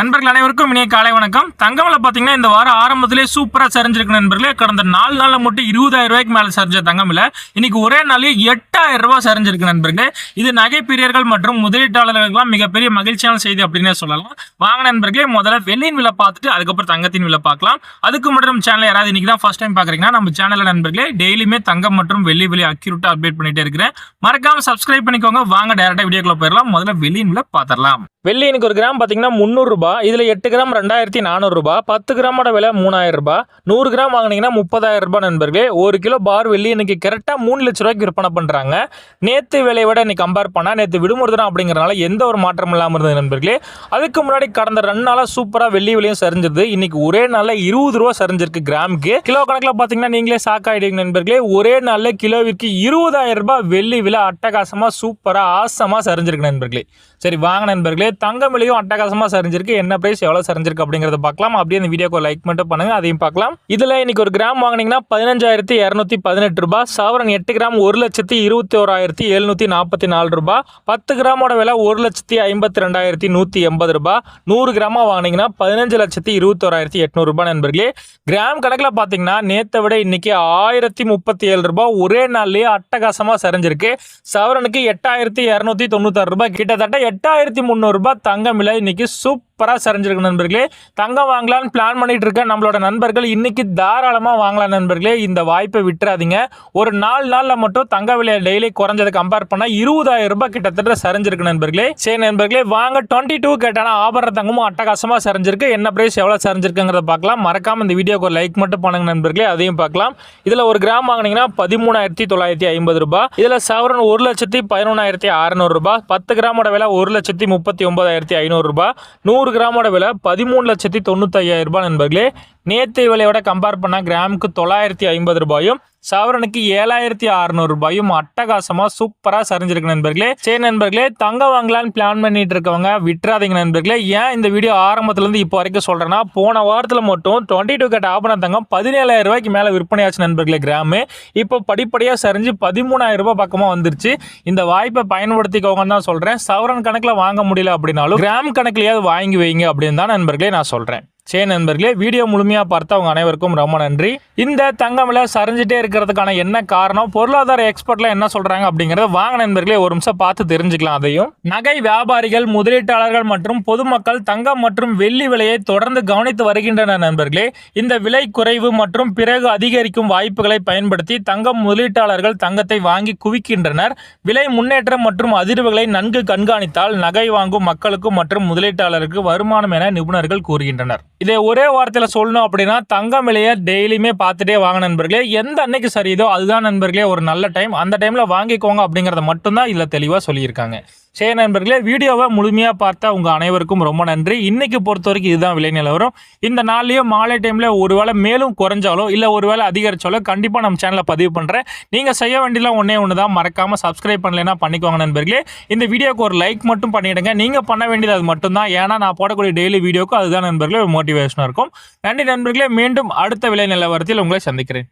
நண்பர்கள் அனைவருக்கும் இனிய காலை வணக்கம். தங்கமலை பார்த்தீங்கன்னா இந்த வாரம் ஆரம்பத்திலே சூப்பராக சரிஞ்சிருக்கு நண்பர்களே. கடந்த நாலு நாளில் மட்டும் இருபதாயிரம் ரூபாய்க்கு மேலே சரிஞ்ச தங்கமில்ல இன்னைக்கு ஒரே நாளில் எட்டாயிரம் ரூபாய் சரிஞ்சிருக்கு நண்பர்களே. இது நகை பிரியர்கள் மற்றும் முதலீட்டாளர்களுக்கெல்லாம் மிகப்பெரிய மகிழ்ச்சியான செய்தி அப்படின்னே சொல்லலாம். வாங்க நண்பர்களே முதல்ல வெள்ளியின் விலை பார்த்துட்டு அதுக்கப்புறம் தங்கத்தின் விலை பார்க்கலாம். அதுக்கு மட்டும் நம்ம சேனல் யாராவது இன்னைக்கு தான் ஃபர்ஸ்ட் டைம் பார்க்குறீங்கன்னா நம்ம சேனலில் நண்பர்களே டெய்லியுமே தங்கம் மற்றும் வெள்ளி விலை அக்யூரேட்டாக அப்டேட் பண்ணிட்டே இருக்கிறேன். மறக்காம சப்ஸ்கிரைப் பண்ணிக்கோங்க. வாங்க டேரக்டாக வீடியோக்குள்ள போயிடலாம். முதல்ல வெள்ளியின் விலை பார்த்துடலாம். வெள்ளி எனக்கு ஒரு கிராம் பார்த்தீங்கன்னா முந்நூறுரூபா இதில் எட்டு கிராம் ரெண்டாயிரத்தி நானூறுரூபா பத்து கிராமோட விலை மூணாயிரம் ரூபாய் நூறு கிராம் வாங்கினீங்கன்னா முப்பதாயிரம் ரூபாய் நண்பர்களே. ஒரு கிலோ பார் வெள்ளி இன்னைக்கு கரெக்டாக மூணு லட்ச ரூபாய்க்கு விற்பனை பண்ணுறாங்க நேற்று விலையை விட இன்னைக்கு கம்பேர் பண்ணால் நேற்று விடுமுறை தினம் அப்படிங்கிறனால எந்த ஒரு மாற்றம் இல்லாமல் இருந்தது நண்பர்களே. அதுக்கு முன்னாடி கடந்த ரெண்டு நாளாக சூப்பராக வெள்ளி விலையும் சரிஞ்சிருது இன்னைக்கு ஒரே நாளில் இருபது ரூபா சரிஞ்சிருக்கு கிராமுக்கு. கிலோ கணக்கில் பார்த்தீங்கன்னா நீங்களே சாக்காயிடுங்க நண்பர்களே. ஒரே நாளில் கிலோவிற்கு இருபதாயிரம் ரூபாய் வெள்ளி விலை அட்டகாசமாக சூப்பராக ஆசமாக சரிஞ்சிருக்கு நண்பர்களே. சரி வாங்க நண்பர்களே. தங்கம் விலையும் அட்டகாசமாக சரிஞ்சிருக்கு. என்ன பிரைஸ் எவ்வளோ சரிஞ்சிருக்கு அப்படிங்கிறத பார்க்கலாம். அப்படியே இந்த வீடியோக்கு லைக் மட்டும் பண்ணுங்க. அதையும் பார்க்கலாம். இதில் இன்னைக்கு ஒரு கிராம் வாங்கினீங்கன்னா பதினஞ்சாயிரத்தி இரநூத்தி பதினெட்டு ரூபாய். சவரன் எட்டு கிராம் ஒரு லட்சத்தி இருபத்தி ஓராயிரத்தி எழுநூற்றி நாற்பத்தி நாலு ரூபாய். பத்து கிராமோட விலை ஒரு லட்சத்தி ஐம்பத்தி ரெண்டாயிரத்தி நூற்றி எண்பது ரூபாய். நூறு கிராமாக வாங்கினீங்கன்னா பதினஞ்சு லட்சத்தி இருபத்தோராயிரத்தி எட்நூறு ரூபாய் நண்பர்களே. கிராம் கணக்கில் பார்த்தீங்கன்னா நேற்றை விட இன்னைக்கு ஆயிரத்தி முப்பத்தி ஏழு ரூபாய். ஒரே நாள்லேயே அட்டகாசமாக சரிஞ்சிருக்கு. சவரனுக்கு எட்டாயிரத்தி இரநூத்தி தொண்ணூத்தாறு ரூபாய். கிட்டத்தட்ட எட்டாயிரத்தி முந்நூறுரூபா தங்கம் விலை சூப் சூப்பராக சரிஞ்சிருக்கு நண்பர்களே. தங்கம் வாங்கலாம்னு பிளான் பண்ணிட்டு இருக்க நம்மளோட நண்பர்கள் இன்னைக்கு தாராளமாக வாங்கலாம் நண்பர்களே. இந்த வாய்ப்பை விட்டுறாதீங்க. ஒரு நாலு நாளில் மட்டும் தங்க விலை டெய்லி குறைஞ்சதை கம்பேர் பண்ணால் இருபதாயிரம் ரூபாய் கிட்டத்தட்ட சரிஞ்சிருக்கு நண்பர்களே. சரி நண்பர்களே வாங்க டுவெண்ட்டி டூ கேட்டானா ஆபரண தங்கமும் அட்டகாசமாக சரிஞ்சிருக்கு. என்ன ப்ரைஸ் எவ்வளோ சரிஞ்சிருக்குங்கிறத பார்க்கலாம். மறக்காமல் இந்த வீடியோக்கு ஒரு லைக் மட்டும் பண்ணுங்க நண்பர்களே. அதையும் பார்க்கலாம். இதில் ஒரு கிராம் வாங்கினீங்கன்னா பதிமூணாயிரத்தி தொள்ளாயிரத்தி ஐம்பது ரூபாய். இதில் சவரன் ஒரு லட்சத்தி பதினொன்றாயிரத்தி அறநூறுபா பத்து கிராமோட விலை ஒரு லட்சத்தி முப்பத்தி ஒன்பதாயிரத்தி ஐநூறுரூபா நூறு நூறு கிராமோட விலை பதிமூணு லட்சத்தி தொண்ணூத்தையாயிரம் ரூபாய் நண்பர்களே. நேற்று விலையோட கம்பேர் பண்ணால் கிராமுக்கு தொள்ளாயிரத்தி ஐம்பது ரூபாயும் சவரனுக்கு ஏழாயிரத்தி அறநூறு ரூபாயும் அட்டகாசமாக சூப்பராக சரிஞ்சிருக்கு நண்பர்களே. சரி நண்பர்களே தங்க வாங்கலான்னு பிளான் பண்ணிட்டு இருக்கவங்க விட்டுறாதீங்க நண்பர்களே. ஏன் இந்த வீடியோ ஆரம்பத்துலேருந்து இப்போ வரைக்கும் சொல்கிறேன்னா போன வாரத்தில் மட்டும் டுவெண்ட்டி டூ கேட் ஆபண தங்கம் பதினேழாயிரம் ரூபாய்க்கு மேலே விற்பனையாச்சு நண்பர்களே கிராமு இப்போ படிப்படியாக சரிஞ்சு பதிமூணாயிரம் ரூபாய் பக்கமாக வந்துருச்சு. இந்த வாய்ப்பை பயன்படுத்திக்கோங்கன்னு தான் சொல்கிறேன் சவரன் கணக்கில் வாங்க முடியல அப்படின்னாலும் கிராம் கணக்கிலேயாவது வாங்கி வைங்க அப்படின்னு தான் நண்பர்களே நான் சொல்கிறேன் சே நண்பர்களே வீடியோ முழுமையாக பார்த்து அவங்க அனைவருக்கும் ரொம்ப நன்றி. இந்த தங்கம் விலை சரிஞ்சிட்டே இருக்கிறதுக்கான என்ன காரணம் பொருளாதார எக்ஸ்பர்ட்ல என்ன சொல்றாங்க அப்படிங்கறத வாங்க நண்பர்களே ஒரு நிமிஷம் பார்த்து தெரிஞ்சுக்கலாம் அதையும். நகை வியாபாரிகள் முதலீட்டாளர்கள் மற்றும் பொதுமக்கள் தங்கம் மற்றும் வெள்ளி விலையை தொடர்ந்து கவனித்து வருகின்றனர் நண்பர்களே. இந்த விலை குறைவு மற்றும் பிறகு அதிகரிக்கும் வாய்ப்புகளை பயன்படுத்தி தங்கம் முதலீட்டாளர்கள் தங்கத்தை வாங்கி குவிக்கின்றனர். விலை முன்னேற்றம் மற்றும் அதிர்வுகளை நன்கு கண்காணித்தால் நகை வாங்கும் மக்களுக்கும் மற்றும் முதலீட்டாளருக்கு வருமானம் என நிபுணர்கள் கூறுகின்றனர். இதை ஒரே வாரத்தில் சொல்லணும் அப்படின்னா தங்கம் விலையை டெய்லியுமே பார்த்துட்டே வாங்க நண்பர்களே. எந்த அன்னைக்கு சரியதோ அதுதான் நண்பர்களே ஒரு நல்ல டைம். அந்த டைமில் வாங்கிக்கோங்க அப்படிங்கிறத மட்டும்தான் இதில் தெளிவாக சொல்லியிருக்காங்க. சரி நண்பர்களே வீடியோவை முழுமையாக பார்த்தா உங்கள் அனைவருக்கும் ரொம்ப நன்றி. இன்றைக்கி பொறுத்த வரைக்கும் இதுதான் விலை நிலவரம். இந்த நாள்லேயும் மாலை டைமில் ஒரு வேளை மேலும் குறைஞ்சாலோ இல்லை ஒரு வேளை அதிகரிச்சாலோ கண்டிப்பாக நம்ம சேனலில் பதிவு பண்ணுறேன் நீங்கள் செய்ய வேண்டியலாம் ஒன்றே ஒன்று தான் மறக்காமல் சப்ஸ்கிரைப் பண்ணலைன்னா பண்ணிக்கோங்க நண்பர்களே. இந்த வீடியோக்கு ஒரு லைக் மட்டும் பண்ணிவிடுங்க நீங்கள் பண்ண வேண்டியது அது மட்டும்தான். ஏன்னா நான் போடக்கூடிய டெய்லி வீடியோக்கு அதுதான் நண்பர்களே ஒரு மோட்டிவேஷனாக இருக்கும். நன்றி நண்பர்களே. மீண்டும் அடுத்த விலை நிலவரத்தில் உங்களை சந்திக்கிறேன்.